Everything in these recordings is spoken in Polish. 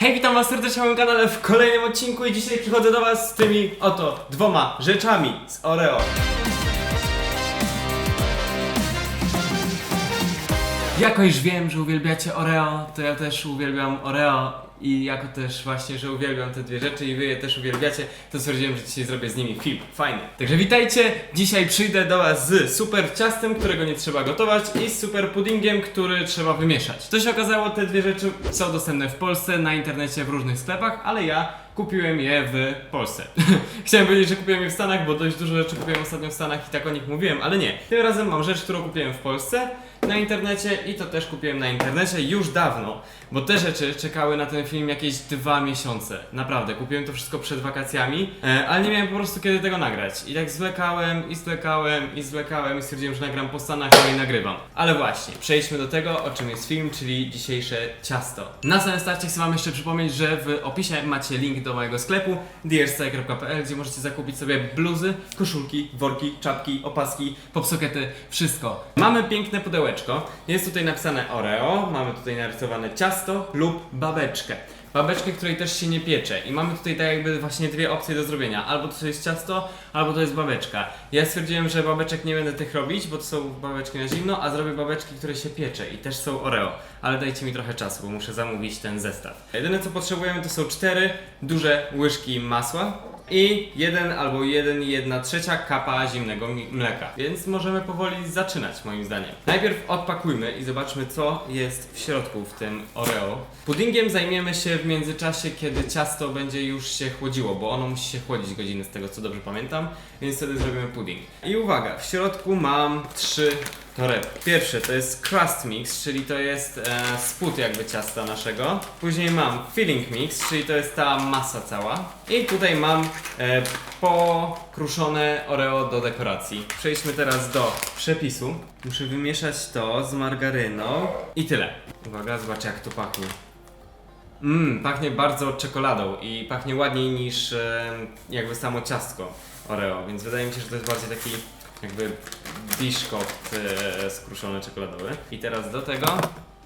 Hej, witam was serdecznie na moim kanale w kolejnym odcinku i dzisiaj przychodzę do was z tymi oto dwoma rzeczami z Oreo. Jako iż wiem, że uwielbiacie Oreo, to ja też uwielbiam Oreo i jako też właśnie, że uwielbiam te dwie rzeczy i wy je też uwielbiacie, to stwierdziłem, że dzisiaj zrobię z nimi film. Fajny. Także witajcie, dzisiaj przyjdę do was z super ciastem, którego nie trzeba gotować i z super puddingiem, który trzeba wymieszać. To się okazało, te dwie rzeczy są dostępne w Polsce, na internecie, w różnych sklepach, ale ja kupiłem je w Polsce. Chciałem powiedzieć, że kupiłem je w Stanach, bo dość dużo rzeczy kupiłem ostatnio w Stanach i tak o nich mówiłem, ale nie. Tym razem mam rzecz, którą kupiłem w Polsce na internecie i to też kupiłem na internecie już dawno, bo te rzeczy czekały na ten film jakieś dwa miesiące. Naprawdę, kupiłem to wszystko przed wakacjami, e, ale nie miałem po prostu kiedy tego nagrać. I tak zwlekałem, i zwlekałem, i zwlekałem i stwierdziłem, że nagram po Stanach, no i nagrywam. Ale właśnie, przejdźmy do tego, o czym jest film, czyli dzisiejsze ciasto. Na samym starcie chcę wam jeszcze przypomnieć, że w opisie macie link do mojego sklepu dearstyle.pl, gdzie możecie zakupić sobie bluzy, koszulki, worki, czapki, opaski, popsokety, wszystko. Mamy piękne pudełeczko. Jest tutaj napisane Oreo, mamy tutaj narysowane ciasto lub babeczkę. Babeczkę, której też się nie piecze. I mamy tutaj tak jakby właśnie dwie opcje do zrobienia. Albo to jest ciasto, albo to jest babeczka. Ja stwierdziłem, że babeczek nie będę tych robić, bo to są babeczki na zimno, a zrobię babeczki, które się piecze i też są Oreo. Ale dajcie mi trochę czasu, bo muszę zamówić ten zestaw. Jedyne co potrzebujemy to są cztery duże łyżki masła i jeden albo jeden i jedna trzecia kapa zimnego mleka. Więc możemy powoli zaczynać moim zdaniem. Najpierw odpakujmy i zobaczmy co jest w środku w tym Oreo. Puddingiem zajmiemy się w międzyczasie, kiedy ciasto będzie już się chłodziło, bo ono musi się chłodzić godzinę z tego co dobrze pamiętam, więc wtedy zrobimy pudding. I uwaga, w środku mam trzy Pierwsze to jest crust mix, czyli to jest e, spód jakby ciasta naszego. Później mam filling mix, czyli to jest ta masa cała. I tutaj mam e, pokruszone Oreo do dekoracji. Przejdźmy teraz do przepisu. Muszę wymieszać to z margaryną i tyle. Uwaga, zobacz jak to pachnie. Mmm, pachnie bardzo czekoladą i pachnie ładniej niż e, jakby samo ciastko Oreo, więc wydaje mi się, że to jest bardziej taki jakby biszkopt e, skruszony czekoladowy. I teraz do tego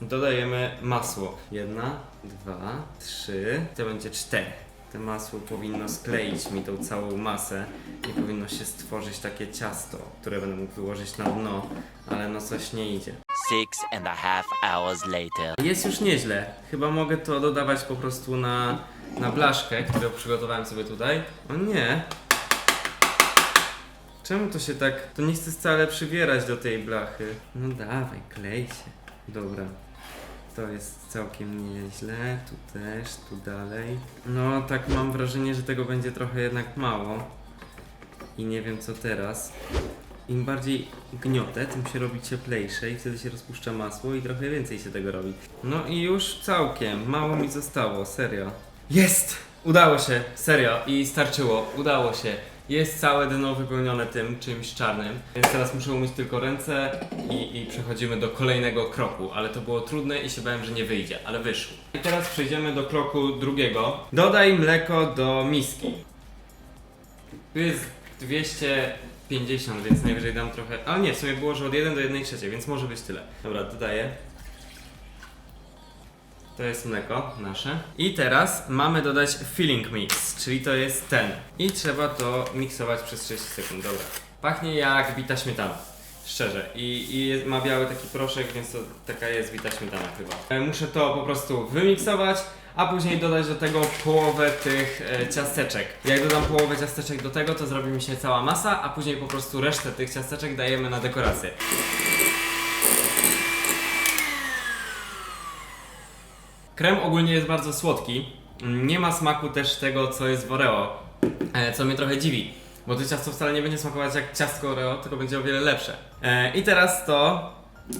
dodajemy masło. Jedna, dwa, trzy, to będzie cztery. To masło powinno skleić mi tą całą masę i powinno się stworzyć takie ciasto, które będę mógł wyłożyć na dno, ale no coś nie idzie. Six and a half hours later. Jest już nieźle. Chyba mogę to dodawać po prostu na, na blaszkę, którą przygotowałem sobie tutaj. O nie. Czemu to się tak... To nie chcę wcale przybierać do tej blachy. No dawaj, klej się. Dobra. To jest całkiem nieźle. Tu też, tu dalej. No tak mam wrażenie, że tego będzie trochę jednak mało. I nie wiem co teraz. Im bardziej gniotę, tym się robi cieplejsze i wtedy się rozpuszcza masło i trochę więcej się tego robi. No i już całkiem, mało mi zostało, serio. Jest! Udało się, serio, i starczyło, udało się. Jest całe dno wypełnione tym czymś czarnym, więc teraz muszę umyć tylko ręce i, i przechodzimy do kolejnego kroku, ale to było trudne i się bałem, że nie wyjdzie, ale wyszło. I teraz przejdziemy do kroku drugiego. Dodaj mleko do miski. Tu jest 250, więc najwyżej dam trochę. Ale nie, w sumie było, że od 1 do 1 trzeciej, więc może być tyle. Dobra, dodaję. To jest mleko nasze. I teraz mamy dodać filling mix, czyli to jest ten. I trzeba to miksować przez 30 sekund. Dobra. Pachnie jak bita śmietana. Szczerze. I, i jest, ma biały taki proszek, więc to taka jest bita śmietana chyba. E, Muszę to po prostu wymiksować, a później dodać do tego połowę tych e, ciasteczek. Jak dodam połowę ciasteczek do tego, to zrobi mi się cała masa, a później po prostu resztę tych ciasteczek dajemy na dekorację. Krem ogólnie jest bardzo słodki. Nie ma smaku też tego, co jest w Oreo, e, co mnie trochę dziwi, bo to ciasto wcale nie będzie smakować jak ciastko Oreo, tylko będzie o wiele lepsze. E, I teraz to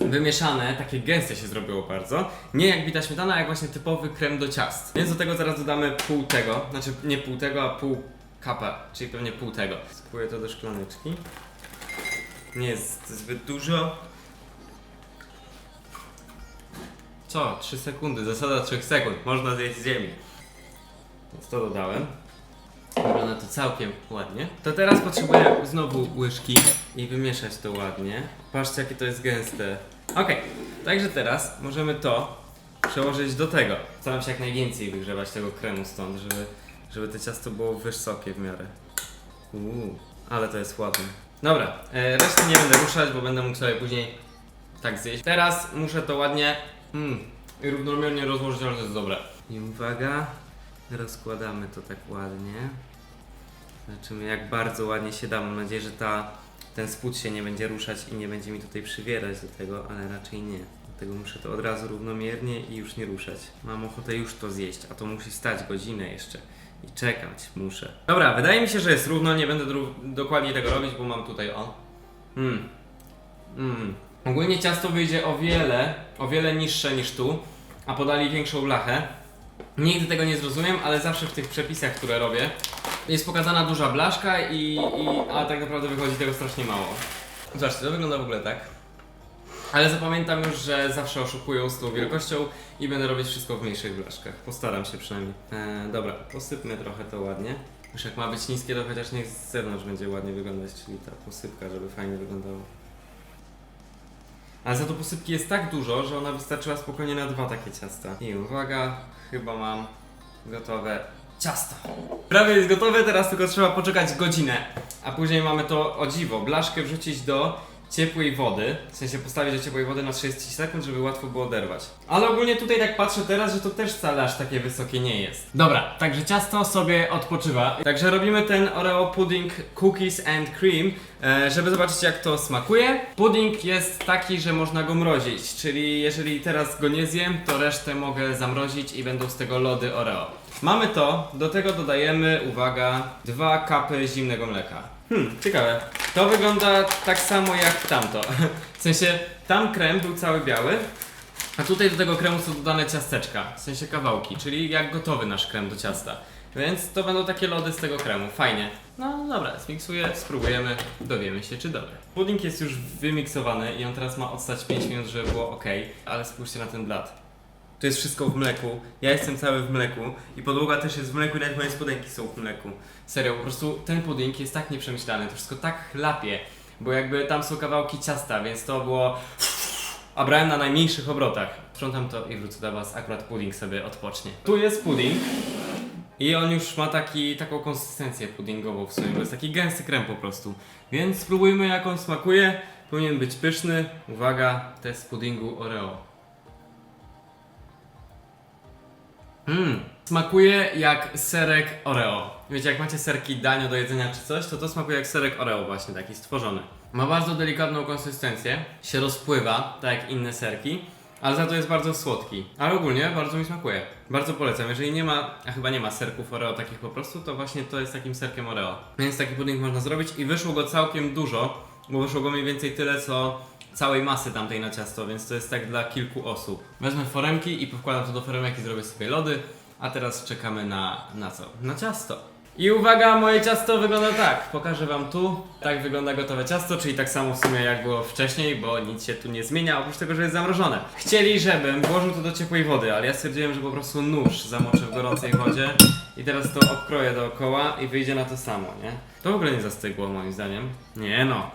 wymieszane, takie gęste się zrobiło bardzo. Nie jak bita śmietana, jak właśnie typowy krem do ciast. Więc do tego zaraz dodamy pół tego, znaczy nie pół tego, a pół kapa, czyli pewnie pół tego. Skuję to do szklaneczki. Nie jest zbyt dużo. Co? 3 sekundy, zasada 3 sekund, można zjeść z ziemi. Więc to dodałem. Wygląda to całkiem ładnie. To teraz potrzebuję znowu łyżki i wymieszać to ładnie. Patrzcie jakie to jest gęste. Ok, także teraz możemy to przełożyć do tego. Staram się jak najwięcej wygrzewać tego kremu stąd, żeby, żeby to ciasto było wysokie w miarę. Uuu, ale to jest ładne. Dobra, e, nie będę ruszać, bo będę mógł sobie później tak zjeść. Teraz muszę to ładnie mm, i równomiernie rozłożyć, ale to jest dobre. I uwaga, rozkładamy to tak ładnie. Zobaczymy jak bardzo ładnie się da. Mam nadzieję, że ta, ten spód się nie będzie ruszać i nie będzie mi tutaj przywierać do tego, ale raczej nie. Dlatego muszę to od razu równomiernie i już nie ruszać. Mam ochotę już to zjeść, a to musi stać godzinę jeszcze. I czekać muszę. Dobra, wydaje mi się, że jest równo, nie będę dokładnie tego robić, bo mam tutaj o. Mm. Mm. Ogólnie ciasto wyjdzie o wiele, o wiele niższe niż tu, a podali większą blachę. Nigdy tego nie zrozumiem, ale zawsze w tych przepisach, które robię, jest pokazana duża blaszka i, i a tak naprawdę wychodzi tego strasznie mało. Zobaczcie, to wygląda w ogóle tak. Ale zapamiętam już, że zawsze oszukują z tą wielkością i będę robić wszystko w mniejszych blaszkach. Postaram się przynajmniej. E, dobra, posypmy trochę to ładnie. Już jak ma być niskie, to chociaż niech z zewnątrz będzie ładnie wyglądać, czyli ta posypka, żeby fajnie wyglądało. Ale za to posypki jest tak dużo, że ona wystarczyła spokojnie na dwa takie ciasta. I uwaga, chyba mam gotowe ciasto. Prawie jest gotowe, teraz tylko trzeba poczekać godzinę. A później mamy to o dziwo, blaszkę wrzucić do ciepłej wody, w sensie postawić do ciepłej wody na 30 sekund, żeby łatwo było oderwać. Ale ogólnie tutaj tak patrzę teraz, że to też wcale aż takie wysokie nie jest. Dobra, także ciasto sobie odpoczywa. Także robimy ten Oreo pudding cookies and cream, e, żeby zobaczyć jak to smakuje. Pudding jest taki, że można go mrozić, czyli jeżeli teraz go nie zjem, to resztę mogę zamrozić i będą z tego lody Oreo. Mamy to, do tego dodajemy, uwaga, dwa kapy zimnego mleka. Hmm, ciekawe. To wygląda tak samo jak tamto. W sensie, tam krem był cały biały, a tutaj do tego kremu są dodane ciasteczka, w sensie kawałki, czyli jak gotowy nasz krem do ciasta. Więc to będą takie lody z tego kremu, fajnie. No dobra, zmiksuję, spróbujemy, dowiemy się czy dobre. Pudding jest już wymiksowany i on teraz ma odstać 5 minut, żeby było ok, ale spójrzcie na ten blat. To jest wszystko w mleku. Ja jestem cały w mleku i podłoga też jest w mleku i nawet moje spodenki są w mleku. Serio, po prostu ten pudding jest tak nieprzemyślany, to wszystko tak chlapie, bo jakby tam są kawałki ciasta, więc to było... A brałem na najmniejszych obrotach. Sprzątam to i wrócę do Was, akurat pudding sobie odpocznie. Tu jest pudding i on już ma taki, taką konsystencję puddingową w sumie, bo jest taki gęsty krem po prostu. Więc spróbujmy jak on smakuje. Powinien być pyszny. Uwaga, test puddingu Oreo. Mmm, smakuje jak serek Oreo. Wiecie, jak macie serki danio do jedzenia czy coś, to to smakuje jak serek Oreo właśnie, taki stworzony. Ma bardzo delikatną konsystencję, się rozpływa, tak jak inne serki, ale za to jest bardzo słodki. Ale ogólnie bardzo mi smakuje. Bardzo polecam. Jeżeli nie ma, a chyba nie ma serków Oreo takich po prostu, to właśnie to jest takim serkiem Oreo. Więc taki pudding można zrobić i wyszło go całkiem dużo, bo wyszło go mniej więcej tyle co całej masy tamtej na ciasto, więc to jest tak dla kilku osób. Wezmę foremki i powkładam to do foremek i zrobię sobie lody, a teraz czekamy na, na co? Na ciasto. I uwaga, moje ciasto wygląda tak. Pokażę wam tu. Tak wygląda gotowe ciasto, czyli tak samo w sumie jak było wcześniej, bo nic się tu nie zmienia, oprócz tego, że jest zamrożone. Chcieli, żebym włożył to do ciepłej wody, ale ja stwierdziłem, że po prostu nóż zamoczę w gorącej wodzie i teraz to obkroję dookoła i wyjdzie na to samo, nie? To w ogóle nie zastygło moim zdaniem. Nie no,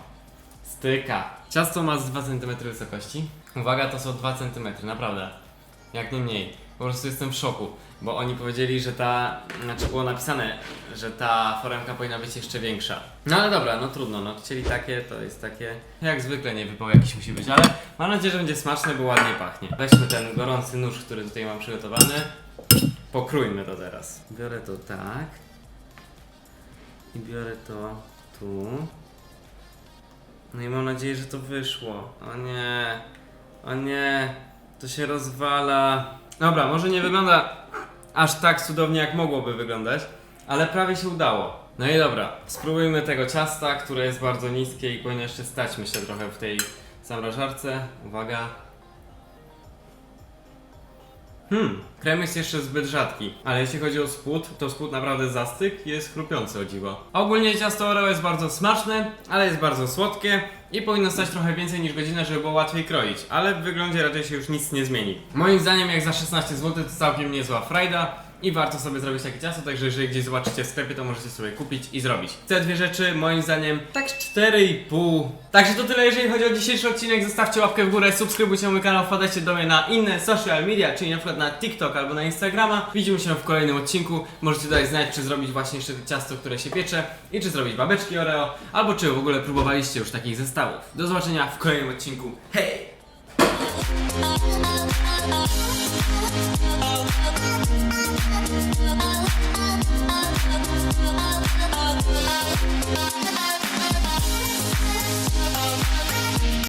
Styka. Ciasto ma z 2 cm wysokości. Uwaga, to są 2 cm, naprawdę. Jak nie mniej. Po prostu jestem w szoku, bo oni powiedzieli, że ta, znaczy było napisane, że ta foremka powinna być jeszcze większa. No ale dobra, no trudno, no chcieli takie, to jest takie. Jak zwykle nie wypał jakiś musi być, ale mam nadzieję, że będzie smaczne, bo ładnie pachnie. Weźmy ten gorący nóż, który tutaj mam przygotowany. Pokrójmy to teraz. Biorę to tak. I biorę to tu. No i mam nadzieję, że to wyszło. O nie, o nie, to się rozwala. Dobra, może nie wygląda aż tak cudownie, jak mogłoby wyglądać, ale prawie się udało. No i dobra, spróbujmy tego ciasta, które jest bardzo niskie i powinno jeszcze stać, myślę, trochę w tej zamrażarce. Uwaga. Hmm, krem jest jeszcze zbyt rzadki, ale jeśli chodzi o spód, to spód naprawdę zastyk jest chrupiący o dziwo. Ogólnie ciasto Oreo jest bardzo smaczne, ale jest bardzo słodkie i powinno stać trochę więcej niż godzinę, żeby było łatwiej kroić, ale w wyglądzie raczej się już nic nie zmieni. Moim zdaniem jak za 16 zł to całkiem niezła frajda i warto sobie zrobić takie ciasto, także jeżeli gdzieś zobaczycie w sklepie, to możecie sobie kupić i zrobić. Te dwie rzeczy, moim zdaniem, tak z 4,5. Także to tyle, jeżeli chodzi o dzisiejszy odcinek. Zostawcie łapkę w górę, subskrybujcie mój kanał, wpadajcie do mnie na inne social media, czyli na przykład na TikTok albo na Instagrama. Widzimy się w kolejnym odcinku. Możecie dać znać, czy zrobić właśnie jeszcze ciasto, które się piecze i czy zrobić babeczki Oreo, albo czy w ogóle próbowaliście już takich zestawów. Do zobaczenia w kolejnym odcinku. Hej! I'm not afraid of